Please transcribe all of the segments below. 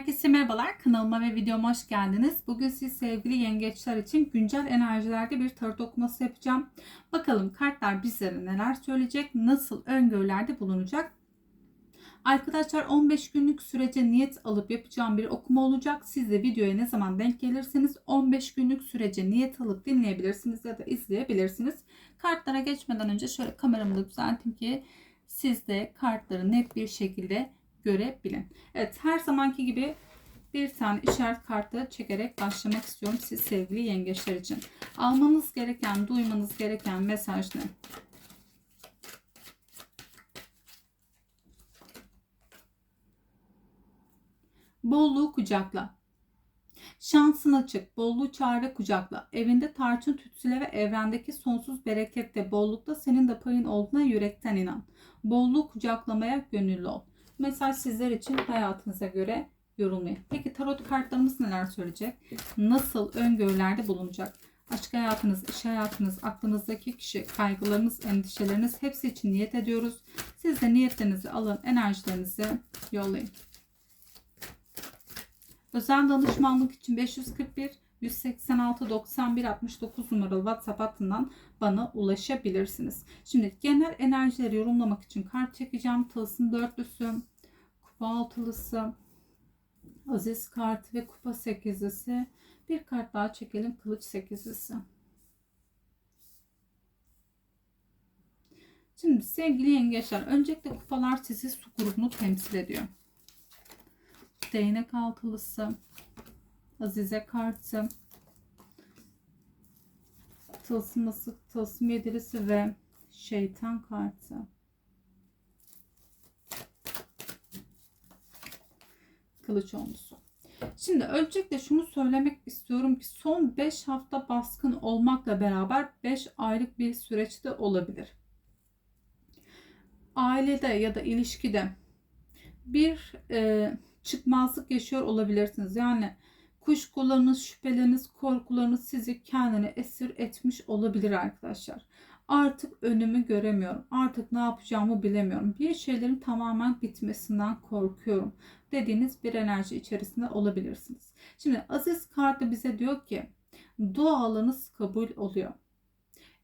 Herkese merhabalar. Kanalıma ve videoma hoş geldiniz. Bugün siz sevgili yengeçler için güncel enerjilerde bir tarot okuması yapacağım. Bakalım kartlar bizlere neler söyleyecek, nasıl öngörülerde bulunacak. Arkadaşlar 15 günlük sürece niyet alıp yapacağım bir okuma olacak. Siz de videoya ne zaman denk gelirseniz 15 günlük sürece niyet alıp dinleyebilirsiniz ya da izleyebilirsiniz. Kartlara geçmeden önce şöyle kameramı da düzelteyim ki siz de kartları net bir şekilde görebilin. Evet her zamanki gibi bir tane işaret kartı çekerek başlamak istiyorum siz sevgili yengeçler için. Almanız gereken, duymanız gereken mesaj ne? Bolluğu kucakla. Şansın açık, bolluğu çare kucakla. Evinde tarçın tütsüle ve evrendeki sonsuz berekette, bollukta senin de payın olduğuna yürekten inan. Bolluğu kucaklamaya gönüllü ol. Mesaj sizler için hayatınıza göre yorumlayın. Peki tarot kartlarımız neler söyleyecek? Nasıl öngörülerde bulunacak? Aşk hayatınız, iş hayatınız, aklınızdaki kişi, kaygılarınız, endişeleriniz hepsi için niyet ediyoruz. Siz de niyetlerinizi alın, enerjilerinizi yollayın. Özel danışmanlık için 541 186 91 69 numaralı WhatsApp hattından bana ulaşabilirsiniz. Şimdi genel enerjileri yorumlamak için kart çekeceğim. Tılsım dörtlüsü, kupa altılısı, aziz kart ve kupa sekizlisi. Bir kart daha çekelim. Kılıç sekizlisi. Şimdi sevgili yengeçler öncelikle kupalar sizi su grubunu temsil ediyor. Değnek altılısı, Azize kartı, tılsıması, tılsım yedilisi ve şeytan kartı. Kılıç onlusu. Şimdi öncelikle şunu söylemek istiyorum ki son 5 hafta baskın olmakla beraber 5 aylık bir süreçte olabilir. Ailede ya da ilişkide bir e, çıkmazlık yaşıyor olabilirsiniz. Yani kuşkularınız, şüpheleriniz, korkularınız sizi kendine esir etmiş olabilir arkadaşlar. Artık önümü göremiyorum. Artık ne yapacağımı bilemiyorum. Bir şeylerin tamamen bitmesinden korkuyorum dediğiniz bir enerji içerisinde olabilirsiniz. Şimdi Aziz kartı bize diyor ki dualarınız kabul oluyor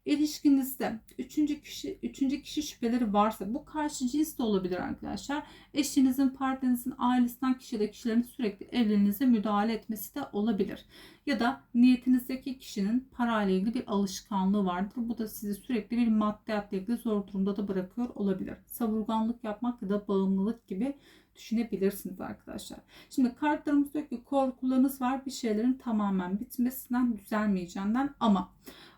ilişkinizde üçüncü kişi üçüncü kişi şüpheleri varsa bu karşı cins de olabilir arkadaşlar. Eşinizin, partnerinizin, ailesinden kişi de kişilerin sürekli evliliğinize müdahale etmesi de olabilir. Ya da niyetinizdeki kişinin parayla ilgili bir alışkanlığı vardır. Bu da sizi sürekli bir maddiyatla ilgili zor durumda da bırakıyor olabilir. Savurganlık yapmak ya da bağımlılık gibi düşünebilirsiniz arkadaşlar. Şimdi kartlarımız diyor ki korkularınız var bir şeylerin tamamen bitmesinden düzelmeyeceğinden ama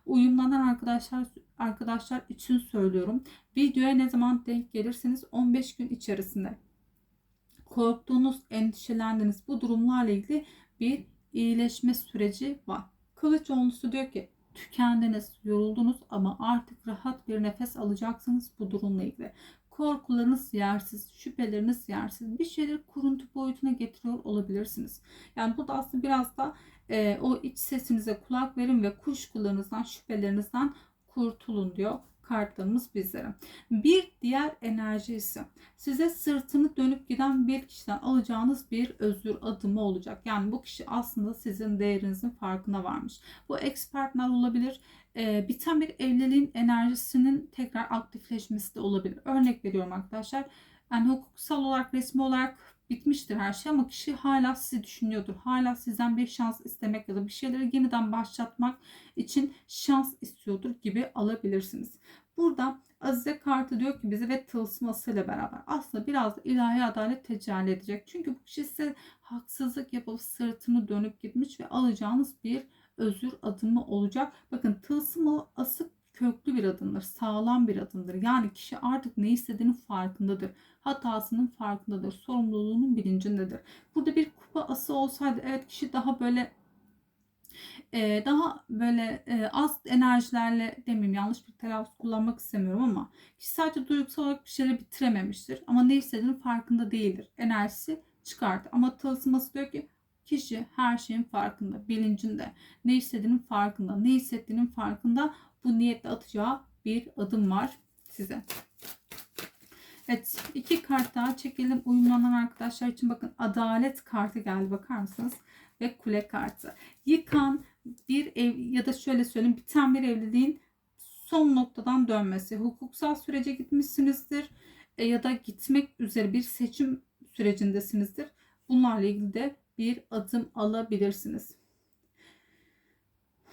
uyumlanan arkadaşlar arkadaşlar için söylüyorum. Videoya ne zaman denk gelirseniz 15 gün içerisinde korktuğunuz, endişelendiğiniz bu durumlarla ilgili bir iyileşme süreci var. Kılıç onlusu diyor ki tükendiniz, yoruldunuz ama artık rahat bir nefes alacaksınız bu durumla ilgili. Korkularınız yersiz, şüpheleriniz yersiz. Bir şeyleri kuruntu boyutuna getiriyor olabilirsiniz. Yani bu da aslında biraz da e, o iç sesinize kulak verin ve kuşkularınızdan, şüphelerinizden kurtulun diyor kartlarımız bizlere. Bir diğer enerji ise size sırtını dönüp giden bir kişiden alacağınız bir özür adımı olacak. Yani bu kişi aslında sizin değerinizin farkına varmış. Bu ekspertler olabilir. E, biten bir evliliğin enerjisinin tekrar aktifleşmesi de olabilir. Örnek veriyorum arkadaşlar. Yani hukuksal olarak, resmi olarak bitmiştir her şey ama kişi hala sizi düşünüyordur. Hala sizden bir şans istemek ya da bir şeyleri yeniden başlatmak için şans istiyordur gibi alabilirsiniz. Burada Azize kartı diyor ki bize ve tılsmasıyla beraber aslında biraz da ilahi adalet tecelli edecek. Çünkü bu kişi size haksızlık yapıp sırtını dönüp gitmiş ve alacağınız bir özür adımı olacak. Bakın tılsımı asık köklü bir adımdır, sağlam bir adımdır. Yani kişi artık ne istediğinin farkındadır. Hatasının farkındadır, sorumluluğunun bilincindedir. Burada bir kupa ası olsaydı evet kişi daha böyle e, daha böyle e, az enerjilerle demeyeyim yanlış bir telaffuz kullanmak istemiyorum ama kişi sadece duygusal olarak bir şeyleri bitirememiştir. Ama ne istediğinin farkında değildir. Enerjisi çıkardı. Ama tılsıması diyor ki kişi her şeyin farkında, bilincinde. Ne istediğinin farkında, ne hissettiğinin farkında bu niyetle atacağı bir adım var size. Evet iki kart daha çekelim. Uyumlanan arkadaşlar için bakın adalet kartı geldi bakar mısınız? Ve kule kartı. Yıkan bir ev ya da şöyle söyleyeyim biten bir evliliğin son noktadan dönmesi. Hukuksal sürece gitmişsinizdir e, ya da gitmek üzere bir seçim sürecindesinizdir. Bunlarla ilgili de bir adım alabilirsiniz.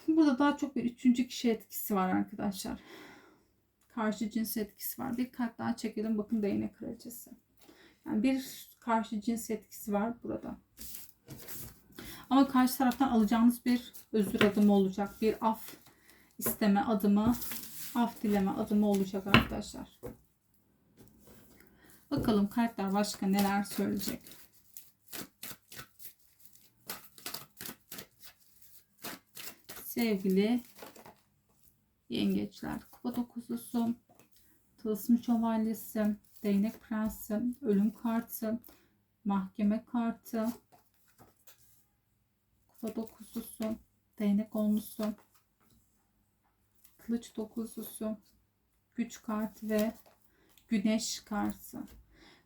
Burada daha çok bir üçüncü kişi etkisi var arkadaşlar. Karşı cins etkisi var. Bir kart daha çekelim. Bakın değnek kraliçesi. Yani bir karşı cins etkisi var burada. Ama karşı taraftan alacağınız bir özür adımı olacak. Bir af isteme adımı, af dileme adımı olacak arkadaşlar. Bakalım kartlar başka neler söyleyecek. Sevgili yengeçler, kupa dokuzlusu, tılsım şövalyesi, değnek prensi, ölüm kartı, mahkeme kartı, kupa dokuzlusu, değnek onlusu, kılıç dokuzlusu, güç kartı ve güneş kartı.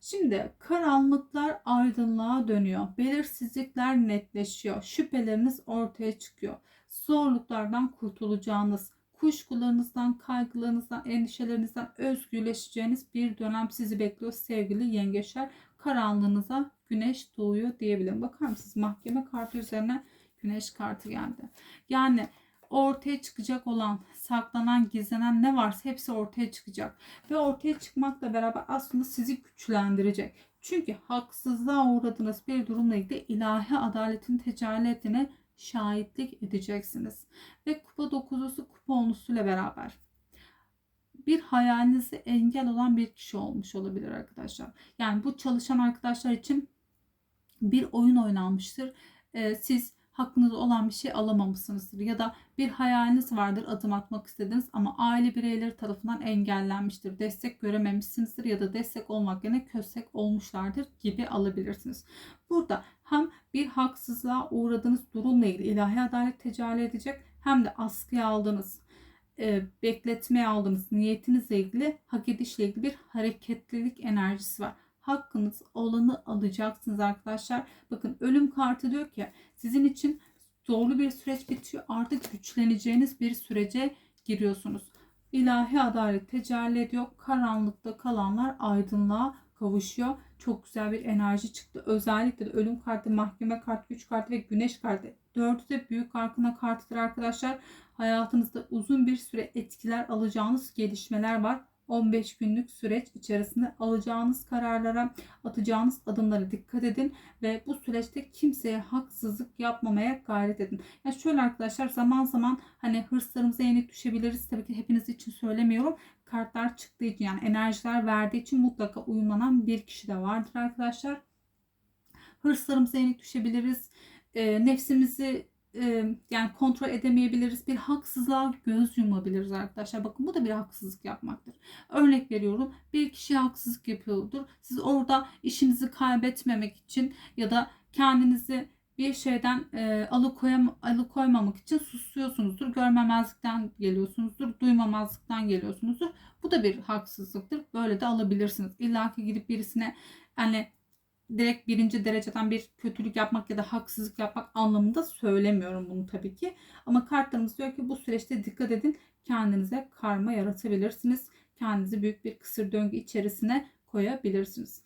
Şimdi karanlıklar aydınlığa dönüyor. Belirsizlikler netleşiyor. Şüpheleriniz ortaya çıkıyor. Zorluklardan kurtulacağınız, kuşkularınızdan, kaygılarınızdan, endişelerinizden özgürleşeceğiniz bir dönem sizi bekliyor sevgili yengeçler. Karanlığınıza güneş doğuyor diyebilirim. Bakar mısınız? Mahkeme kartı üzerine güneş kartı geldi. Yani ortaya çıkacak olan, saklanan, gizlenen ne varsa hepsi ortaya çıkacak. Ve ortaya çıkmakla beraber aslında sizi güçlendirecek. Çünkü haksızlığa uğradığınız bir durumla ilgili ilahi adaletin tecelli ettiğine şahitlik edeceksiniz. Ve kupa dokuzusu kupa onlusuyla beraber bir hayalinizi engel olan bir kişi olmuş olabilir arkadaşlar. Yani bu çalışan arkadaşlar için bir oyun oynanmıştır. Ee, siz hakkınız olan bir şey alamamışsınızdır ya da bir hayaliniz vardır adım atmak istediniz ama aile bireyleri tarafından engellenmiştir. Destek görememişsinizdir ya da destek olmak yerine köstek olmuşlardır gibi alabilirsiniz. Burada hem bir haksızlığa uğradığınız durumla ilgili ilahi adalet tecelli edecek hem de askıya aldığınız e, bekletmeye aldığınız niyetinizle ilgili hak edişle ilgili bir hareketlilik enerjisi var hakkınız olanı alacaksınız arkadaşlar. Bakın ölüm kartı diyor ki sizin için zorlu bir süreç bitiyor. Artık güçleneceğiniz bir sürece giriyorsunuz. İlahi adalet tecelli ediyor. Karanlıkta kalanlar aydınlığa kavuşuyor. Çok güzel bir enerji çıktı. Özellikle de ölüm kartı, mahkeme kartı, güç kartı ve güneş kartı. Dördü de büyük arkına kartıdır arkadaşlar. Hayatınızda uzun bir süre etkiler alacağınız gelişmeler var. 15 günlük süreç içerisinde alacağınız kararlara, atacağınız adımlara dikkat edin ve bu süreçte kimseye haksızlık yapmamaya gayret edin. Yani şöyle arkadaşlar zaman zaman hani hırslarımıza yenik düşebiliriz. Tabii ki hepiniz için söylemiyorum. Kartlar çıktığı için yani enerjiler verdiği için mutlaka uyumlanan bir kişi de vardır arkadaşlar. Hırslarımıza yenik düşebiliriz. E, nefsimizi yani kontrol edemeyebiliriz. Bir haksızlığa göz yumabiliriz arkadaşlar. Bakın bu da bir haksızlık yapmaktır. Örnek veriyorum. Bir kişi haksızlık yapıyordur. Siz orada işinizi kaybetmemek için ya da kendinizi bir şeyden e, alıkoyam, alıkoymamak için susuyorsunuzdur. Görmemezlikten geliyorsunuzdur. Duymamazlıktan geliyorsunuzdur. Bu da bir haksızlıktır. Böyle de alabilirsiniz. İlla ki gidip birisine yani direkt birinci dereceden bir kötülük yapmak ya da haksızlık yapmak anlamında söylemiyorum bunu tabii ki. Ama kartlarımız diyor ki bu süreçte dikkat edin kendinize karma yaratabilirsiniz. Kendinizi büyük bir kısır döngü içerisine koyabilirsiniz.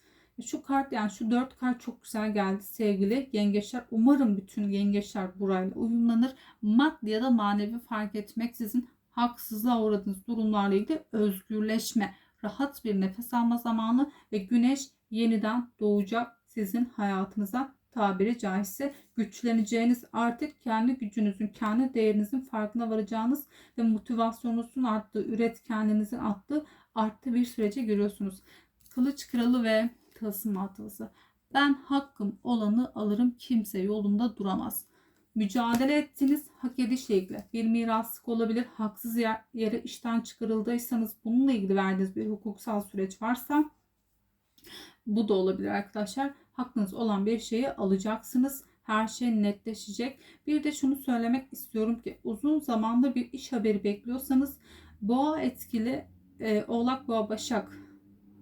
Şu kart yani şu dört kart çok güzel geldi sevgili yengeçler. Umarım bütün yengeçler burayla uyumlanır. Maddi ya da manevi fark etmeksizin haksızlığa uğradığınız durumlarla ilgili özgürleşme, rahat bir nefes alma zamanı ve güneş yeniden doğacak sizin hayatınıza tabiri caizse güçleneceğiniz artık kendi gücünüzün, kendi değerinizin farkına varacağınız ve motivasyonunuzun arttığı, üretkenliğinizin arttığı, arttığı bir sürece giriyorsunuz. Kılıç kralı ve tılsım atlısı. Ben hakkım olanı alırım kimse yolunda duramaz. Mücadele ettiğiniz hak edişle ilgili bir miraslık olabilir. Haksız yere işten çıkarıldıysanız bununla ilgili verdiğiniz bir hukuksal süreç varsa bu da olabilir arkadaşlar. Hakkınız olan bir şeyi alacaksınız. Her şey netleşecek. Bir de şunu söylemek istiyorum ki uzun zamandır bir iş haberi bekliyorsanız boğa etkili e, oğlak boğa başak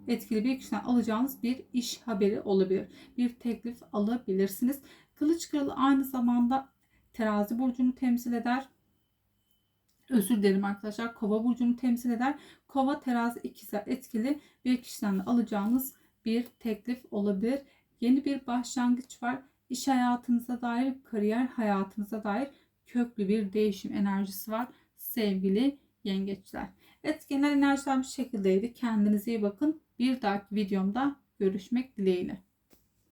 etkili bir kişiden alacağınız bir iş haberi olabilir. Bir teklif alabilirsiniz. Kılıç kralı aynı zamanda terazi burcunu temsil eder. Özür dilerim arkadaşlar. Kova burcunu temsil eder. Kova terazi ikizler etkili bir kişiden de alacağınız bir teklif olabilir. Yeni bir başlangıç var. İş hayatınıza dair, kariyer hayatınıza dair köklü bir değişim enerjisi var sevgili yengeçler. Genel enerjiler bu şekildeydi. Kendinize iyi bakın. Bir dahaki videomda görüşmek dileğiyle.